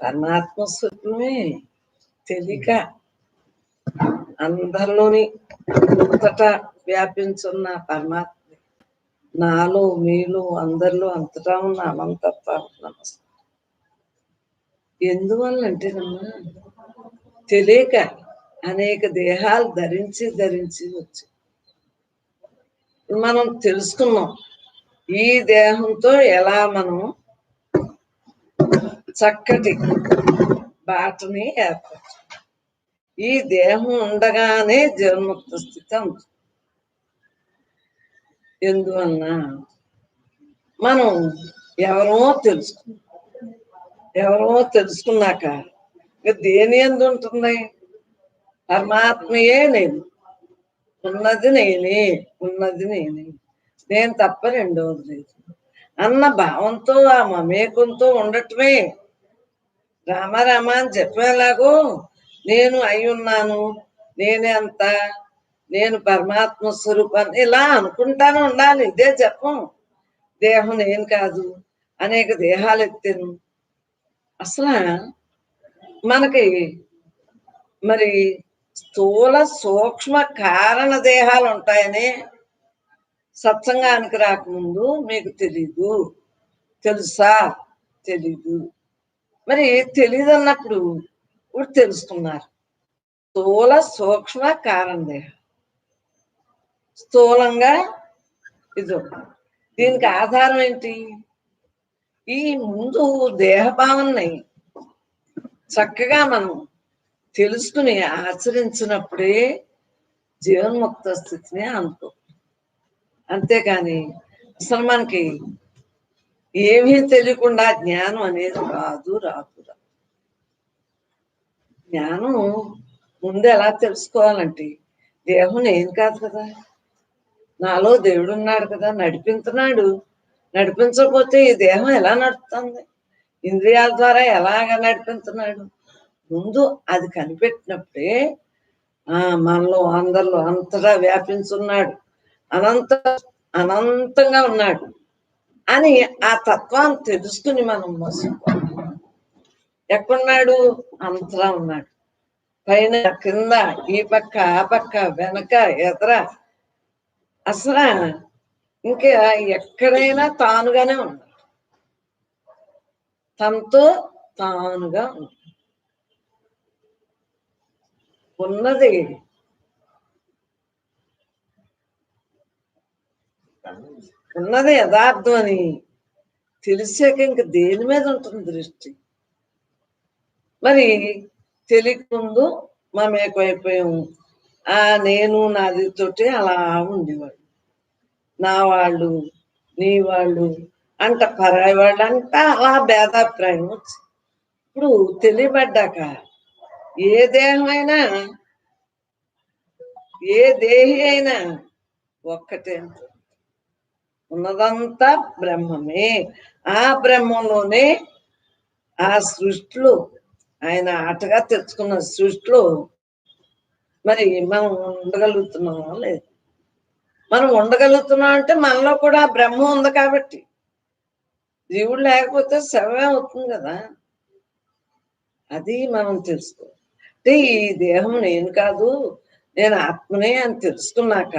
పరమాత్మ స్వరూపమే తెలియక అందరిలోని అంతటా వ్యాపించున్న పరమాత్మ. నాలో మీలో అందరిలో అంతటా ఉన్న అనంతత్వ నమస్తే ఎందువల్లంటేనమ్మా తెలియక అనేక దేహాలు ధరించి ధరించి వచ్చి మనం తెలుసుకున్నాం ఈ దేహంతో ఎలా మనం చక్కటి బాటని ఏర్పరచు. ఈ దేహం ఉండగానే జీవన్ముక్త స్థితి ఉంది ఎందువలన మనం ఎవరో తెలుసుకున్నాం ఎవరో తెలుసుకున్నాక దేని ఎందు ఉంటుంది? పరమాత్మయే నేను. ఉన్నది నేనే ఉన్నది నేనే. నేను తప్ప రెండవది లేదు. అన్న భావంతో ఆ మమేకంతో ఉండటమే రామారామ అని చెప్పేలాగో నేను అయి ఉన్నాను నేనే అంత నేను పరమాత్మ స్వరూపాన్ని ఇలా అనుకుంటానే ఉండాలి. ఇదే చెప్పం దేహం నేను కాదు. అనేక దేహాలు ఎత్తాను. అసలు మనకి మరి స్థూల సూక్ష్మ కారణ దేహాలు ఉంటాయని సత్సంగానికి రాకముందు మీకు తెలీదు. తెలుసా? తెలీదు. మరి తెలియదు అన్నప్పుడు ఇప్పుడు తెలుసుకున్నారు. స్థూల సూక్ష్మ కారణ దేహం. స్థూలంగా ఇది. దీనికి ఆధారం ఏంటి? ఈ ముందు దేహభావనని చక్కగా మనం తెలుసుకుని ఆచరించినప్పుడే జీవన్ముక్త స్థితిని అనుకో. అంతేకాని అసలు మనకి ఏమీ తెలియకుండా జ్ఞానం అనేది రాదు రాదు జ్ఞానం ముందు ఎలా తెలుసుకోవాలంటే దేహం నేను కాదు కదా. నాలో దేవుడు ఉన్నాడు కదా నడిపించున్నాడు నడిపించకపోతే ఈ దేహం ఎలా నడుస్తుంది ఇంద్రియాల ద్వారా ఎలాగ నడిపించున్నాడు ముందు అది కనిపెట్టినప్పుడే ఆ మనలో అందరిలో అంతటా వ్యాపించున్నాడు. అనంత అనంతంగా ఉన్నాడు. అని ఆ తత్వాన్ని తెలుసుకుని మనం మోసుకోవాలి ఎక్కడున్నాడు? అంతలా ఉన్నాడు. పైన కింద ఈ పక్క ఆ పక్క వెనక ఎదర. అసలు ఇంకా ఎక్కడైనా తానుగానే ఉన్నాడు. తనతో తానుగా ఉన్నాడు. ఉన్నది ఉన్నది యథార్థం అని తెలిసాక ఇంక దేని మీద ఉంటుంది దృష్టి? మరి తెలియక ముందు మమేకమైపోయాము ఆ నేను నాది తోటి అలా ఉండేవాడు నా వాళ్ళు నీ వాళ్ళు అంట పరాయి వాళ్ళు అంట అలా భేదాభిప్రాయం వచ్చి. ఇప్పుడు తెలియబడ్డాక ఏ దేహమైనా ఏ దేహి అయినా ఒక్కటే ఉన్నదంతా బ్రహ్మమే. ఆ బ్రహ్మంలోనే ఆ సృష్టిలో ఆయన ఆటగా తెచ్చుకున్న సృష్టిలో మరి మనం ఉండగలుగుతున్నామా లేదు? మనం ఉండగలుగుతున్నాం అంటే మనలో కూడా బ్రహ్మ ఉంది కాబట్టి. జీవుడు లేకపోతే శవమే అవుతుంది కదా. అది మనం తెలుసుకో అంటే ఈ దేహం నేను కాదు నేను ఆత్మనే అని తెలుసుకున్నాక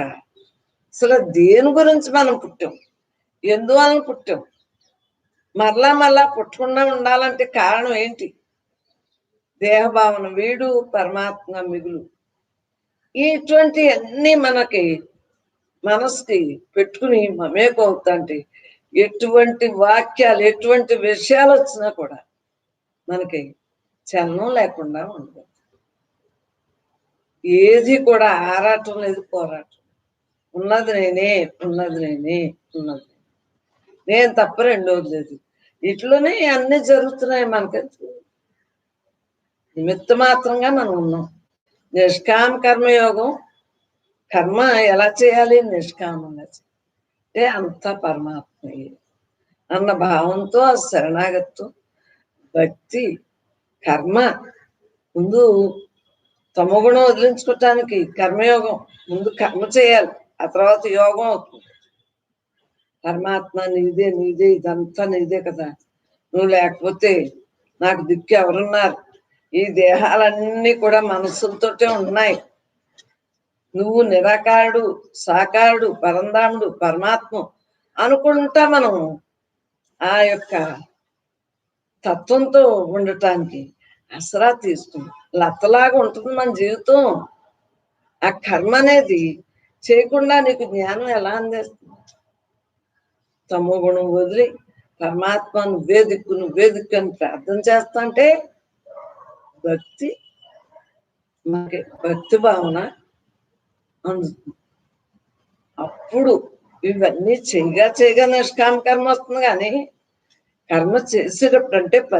అసలు దేని గురించి మనం పుట్టాం? ఎందువలన పుట్టాం? మరలా మరలా పుట్టకుండా ఉండాలంటే కారణం ఏంటి? దేహభావన వీడు పరమాత్మ మిగులు. ఇటువంటి అన్ని మనకి మనసుకి పెట్టుకుని మమేకవుతుంటే ఎటువంటి వాక్యాలు ఎటువంటి విషయాలు వచ్చినా కూడా మనకి చలనం లేకుండా ఉండదు. ఏది కూడా ఆరాటం లేదు పోరాటం. ఉన్నది నేనే ఉన్నది నేనే ఉన్నది నేను తప్ప రెండోది లేదు. ఇట్లోనే అన్ని జరుగుతున్నాయి మనకి. నిమిత్త మాత్రంగా మనం ఉన్నాం. నిష్కామ కర్మయోగం కర్మ ఎలా చేయాలి? నిష్కామంగా అంటే అంత పరమాత్మయే. అన్న భావంతో ఆ శరణాగత్వం భక్తి కర్మ ముందు తమగుణం వదిలించుకోవటానికి కర్మయోగం ముందు కర్మ చేయాలి. ఆ తర్వాత యోగం అవుతుంది. పరమాత్మ నీదే నీదే ఇదంతా నీదే కదా. నువ్వు లేకపోతే నాకు దిక్కు ఎవరున్నారు? ఈ దేహాలన్నీ కూడా మనసులతోటే ఉన్నాయి. నువ్వు నిరాకారుడు సాకారుడు పరంధాముడు పరమాత్మ అనుకుంటా మనం ఆ యొక్క తత్వంతో ఉండటానికి అసరా తీసుకుంటాం లతలాగా ఉంటుంది మన జీవితం. ఆ కర్మ అనేది చేయకుండా నీకు జ్ఞానం ఎలా అందేస్తుంది? తమో గుణం వదిలి పరమాత్మ నువ్వే దిక్కు నువ్వే దిక్కు అని ప్రార్థన చేస్తాంటే భక్తి మనకి భక్తి భావన అందుతుంది. అప్పుడు ఇవన్నీ చేయగా చేయగా నిష్కామ కర్మ వస్తుంది కానీ కర్మ చేసేటప్పుడు అంటే